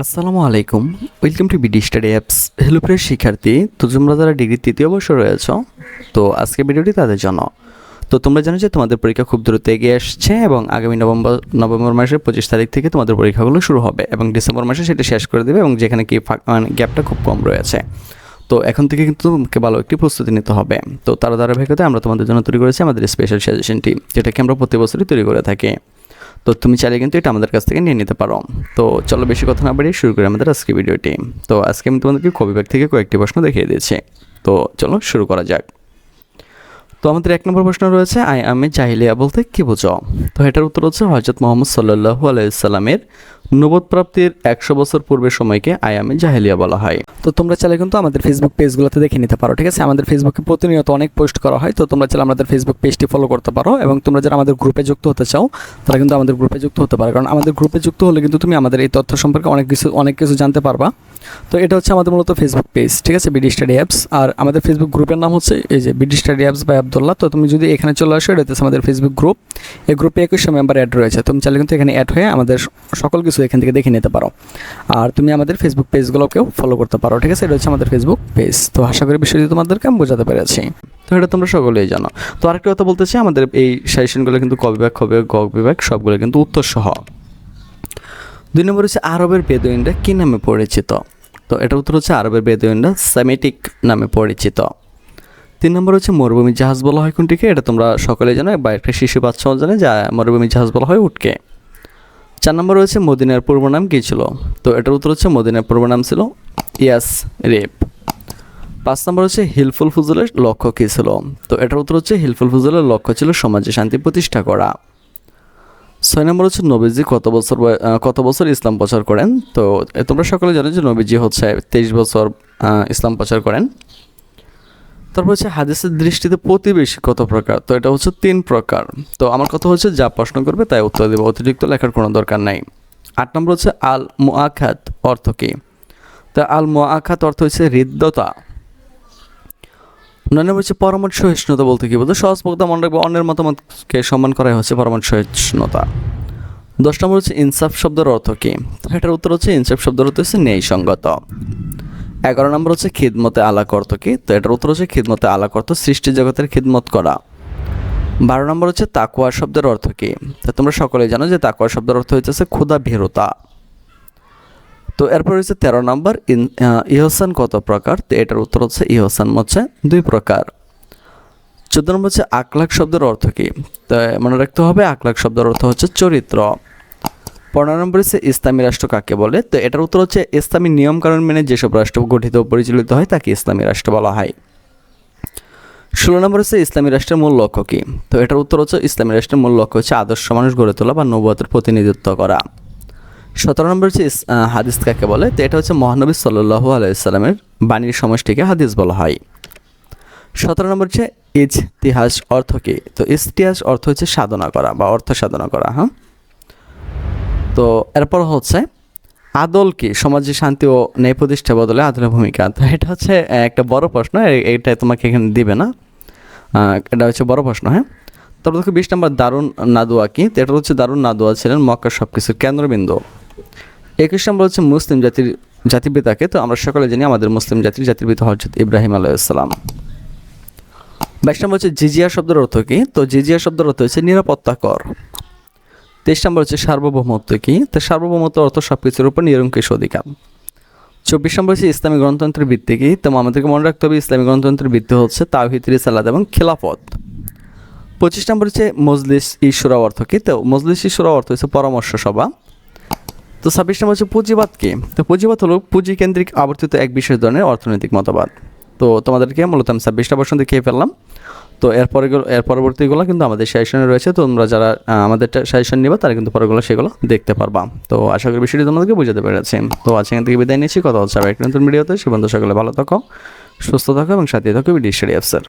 আসসালামু আলাইকুম। Welcome to BD study apps hello প্রিয় শিক্ষার্থী তো তোমরা যারা ডিগ্রি তৃতীয় বর্ষ রয়েছ, তো আজকে ভিডিওটি তাদের জন্য। তো তোমরা জানো যে তোমাদের পরীক্ষা খুব দ্রুত এগিয়ে আসছে এবং আগামী নভেম্বর নভেম্বর মাসের পঁচিশ তারিখ থেকে তোমাদের পরীক্ষাগুলো শুরু হবে এবং ডিসেম্বর মাসে সেটা শেষ করে দেবে এবং যেখানে কি মানে গ্যাপটা খুব কম রয়েছে। তো এখন থেকে কিন্তু তোমাকে ভালো একটি প্রস্তুতি নিতে হবে। তো তার ধারাবাহিকতায় আমরা তোমাদের জন্য তৈরি করেছি আমাদের স্পেশাল সাজেশনটি যেটাকে আমরা প্রতি বছরই তৈরি করে থাকি। তো তুমি চাইলে কিন্তু এটা আমাদের কাছ থেকে নিয়ে নিতে পারো। তো চলো বেশি কথা না বাড়িয়ে শুরু করি আমাদের আজকে ভিডিওটি তো আজকে আমি তোমাদেরকে কবিভাগ থেকে কয়েকটি প্রশ্ন দেখিয়ে দিয়েছি। তো চলো শুরু করা যাক। তো আমাদের এক নম্বর প্রশ্ন রয়েছে, আই আমি জাহিলিয়া বলতে কী বোঝো? তো এটার উত্তর হচ্ছে হজরত মোহাম্মদ সাল্লাহু আলাইসাল্লামের নবদ প্রাপ্তির একশো বছর পূর্বের সময়কে আয়ামে জাহেলিয়া বলা হয়। তো তোমরা চাইলে কিন্তু আমাদের ফেসবুক পেজগুলোতে দেখে নিতে পারো, ঠিক আছে? আমাদের ফেসবুকে প্রতিনিয়ত অনেক পোস্ট করা হয়, তো তোমরা চাইলে আমাদের ফেসবুক পেজটি ফলো করতে পারো এবং তোমরা যারা আমাদের গ্রুপে যুক্ত হতে চাও, তারা কিন্তু আমাদের গ্রুপে যুক্ত হতে পারো। কারণ আমাদের গ্রুপে যুক্ত হলে কিন্তু তুমি আমাদের এই তথ্য সম্পর্কে অনেক কিছু অনেক কিছু জানতে পারবা। তো এটা হচ্ছে আমাদের মূলত ফেসবুক পেজ ঠিক আছে? বিডি স্টাডি অ্যাপস আর আমাদের ফেসবুক গ্রুপের নাম হচ্ছে এই যে BD study apps by Abdullah তো তুমি যদি এখানে চলে আসো, এটা হচ্ছে আমাদের ফেসবুক গ্রুপ এই গ্রুপে একুশশো মেম্বার অ্যাড রয়েছে। তুমি চাইলে কিন্তু এখানে অ্যাড হয়ে আমাদের সকল কিছু এখান থেকে দেখে নিতে পারো। আর তুমি আমাদের ফেসবুক পেজগুলোকেও ফলো করতে পারো, ঠিক আছে? এটা হচ্ছে আমাদের ফেসবুক পেজ তো আশা করি বিষয়টি তোমাদেরকে আমি বোঝাতে পেরেছি। তো এটা তোমরা সকলেই জানো। তো আরেকটা কথা বলতে চাই, আমাদের এই সাজেশনগুলো কিন্তু ক বিভাগ খ বিভাগ গ বিভাগ, সবগুলো কিন্তু উত্তর সহ দুই নম্বর হচ্ছে আরবের বেদুইনরা কী নামে পরিচিত? তো এটার উত্তর হচ্ছে আরবের বেদুইনরা সেমেটিক নামে পরিচিত। তিন নম্বর হচ্ছে মরুভূমি জাহাজ বলা হয় কোনটিকে? এটা তোমরা সকলে জানো, বা একটা শিশু বাচ্চাও জানে যা মরুভূমি জাহাজ বলা হয় উটকে। চার নম্বর হচ্ছে মদিনার পূর্ব নাম কী ছিল? তো এটার উত্তর হচ্ছে মদিনার পূর্ব নাম ছিল ইয়াস রেপ পাঁচ নম্বর হচ্ছে হিলফুল ফুজলের লক্ষ্য কী ছিল? তো এটার উত্তর হচ্ছে হিলফুল ফুজলের লক্ষ্য ছিল সমাজে শান্তি প্রতিষ্ঠা করা। ছয় নম্বর হচ্ছে নবীজি কত বছর কত বছর ইসলাম প্রচার করেন? তো তোমরা সকলে জানো যে নবীজি হচ্ছে তেইশ বছর ইসলাম প্রচার করেন। তারপর হচ্ছে হাদিসের দৃষ্টিতে প্রতিবেশী কত প্রকার? তো এটা হচ্ছে তিন প্রকার। তো আমার কথা হচ্ছে যা প্রশ্ন করবে তাই উত্তর দেবে, অতিরিক্ত লেখার কোনো দরকার নাই। আট নম্বর হচ্ছে আল মুআখাত অর্থ কী? তা আল মুআখাত অর্থ হচ্ছে হৃদ্যতা। নয় নম্বর হচ্ছে পরামর্শ সহিষ্ণুতা বলতে কী বলতে? সহজ বক্তা মনে রাখবে অন্যের মতামতকে সম্মান করাই হচ্ছে পরামর্শ সহিষ্ণুতা। দশ নম্বর হচ্ছে ইনসাফ শব্দের অর্থ কী? এটার উত্তর হচ্ছে ইনসাফ শব্দের অর্থ হচ্ছে ন্যায়সঙ্গত। এগারো নম্বর হচ্ছে খিদমতে আলাক অর্থ কি? তো এটার উত্তর হচ্ছে খিদমতে আলাক অর্থ সৃষ্টি জগতের খিদমত করা। বারো নম্বর হচ্ছে তাকুয়া শব্দের অর্থ কি? তো তোমরা সকলেই জানো যে তাকুয়া শব্দের অর্থ হচ্ছে ক্ষুধা ভীরতা তো এরপর হচ্ছে তেরো নম্বর ইহসান কত প্রকার? তো এটার উত্তর হচ্ছে ইহসান হচ্ছে দুই প্রকার। চোদ্দ নম্বর হচ্ছে আকলাক শব্দের অর্থ কি? তো মনে রাখতে হবে আকলাক শব্দের অর্থ হচ্ছে চরিত্র। পনেরো নম্বর হচ্ছে ইসলামী রাষ্ট্র কাকে বলে? তো এটার উত্তর হচ্ছে ইসলামী নিয়মকানুন মেনে যেসব রাষ্ট্র গঠিত পরিচালিত হয়, তাকে ইসলামী রাষ্ট্র বলা হয়। ষোলো নম্বর হচ্ছে ইসলামী রাষ্ট্রের মূল লক্ষ্য কী? তো এটার উত্তর হচ্ছে ইসলামী রাষ্ট্রের মূল লক্ষ্য হচ্ছে আদর্শ মানুষ গড়ে তোলা বা নবুয়তের প্রতিনিধিত্ব করা। সতেরো নম্বর হচ্ছে হাদিস কাকে বলে? তো এটা হচ্ছে মহানবী সাল্লু আলাইসাল্লামের বাণীর সমষ্টিকে হাদিস বলা হয়। সতেরো নম্বর হচ্ছে ইতিহাস অর্থ কী? তো ইতিহাস অর্থ হচ্ছে সাধনা করা বা অর্থ সাধনা করা হ্যাঁ? তো এরপর হচ্ছে আদল কি? সমাজে শান্তি ও ন্যায় প্রতিষ্ঠা বদলে আদলের ভূমিকা। তো এটা হচ্ছে একটা বড় প্রশ্ন এটা তোমাকে এখানে দিবে না। এটা হচ্ছে বড় প্রশ্ন হ্যাঁ? তারপর দেখো বিশ নম্বর দারুণ নাদুয়া কি? তো এটা হচ্ছে দারুণ নাদুয়া ছিলেন মক্কার সব কিছুর কেন্দ্রবিন্দু। একুশ নম্বর হচ্ছে মুসলিম জাতির জাতিপিতাকে। তো আমরা সকলে জানি আমাদের মুসলিম জাতির জাতির পিতা হজরত ইব্রাহিম আলাইসালাম বাইশ নম্বর হচ্ছে জিজিয়া শব্দের অর্থ কী? তো জিজিয়া শব্দের অর্থ হচ্ছে নিরাপত্তা কর। তেইশ নম্বর হচ্ছে সার্বভৌমত্ব কী? তো সার্বভৌমত্ব অর্থ সব কিছুর উপর নিরঙ্কুশ অধিকার। চব্বিশ নম্বর হচ্ছে ইসলামী গণতন্ত্রের ভিত্তি কী? তো আমাদেরকে মনে রাখতে হবে ইসলামী গণতন্ত্রের ভিত্তি হচ্ছে তাওহিদ, রিসালাত এবং খেলাফত। পঁচিশ নম্বর হচ্ছে মজলিস ঈশ্বরা অর্থ কী? তো মজলিস ঈশ্বরা অর্থ হচ্ছে পরামর্শ সভা। তো ছাব্বিশ নম্বর হচ্ছে পুঁজিবাদ কি তো পুঁজিবাদ হলো পুঁজি কেন্দ্রিক আবর্তিত এক বিশেষ ধরনের অর্থনৈতিক মতবাদ। তো তোমাদেরকে মূলত আমি ছাব্বিশটা প্রশ্ন দেখিয়ে ফেললাম। তো এরপরে এর পরবর্তীগুলো কিন্তু আমাদের সাজেশনে রয়েছে। তোমরা যারা আমাদের সাজেশন নিবা, তারা কিন্তু পরেগুলো সেগুলো দেখতে পারবা। তো আশা করি বিষয়টি তোমাদেরকে বুঝাতে পেরেছি। তো আজকে এখান থেকে বিদায় নিচ্ছি। কথা হচ্ছে আবার একটা নতুন ভিডিওতে। সে বন্ধু সকলে ভালো থাকো, সুস্থ থাকো এবং সাথে থাকো বিডি অ্যাপসের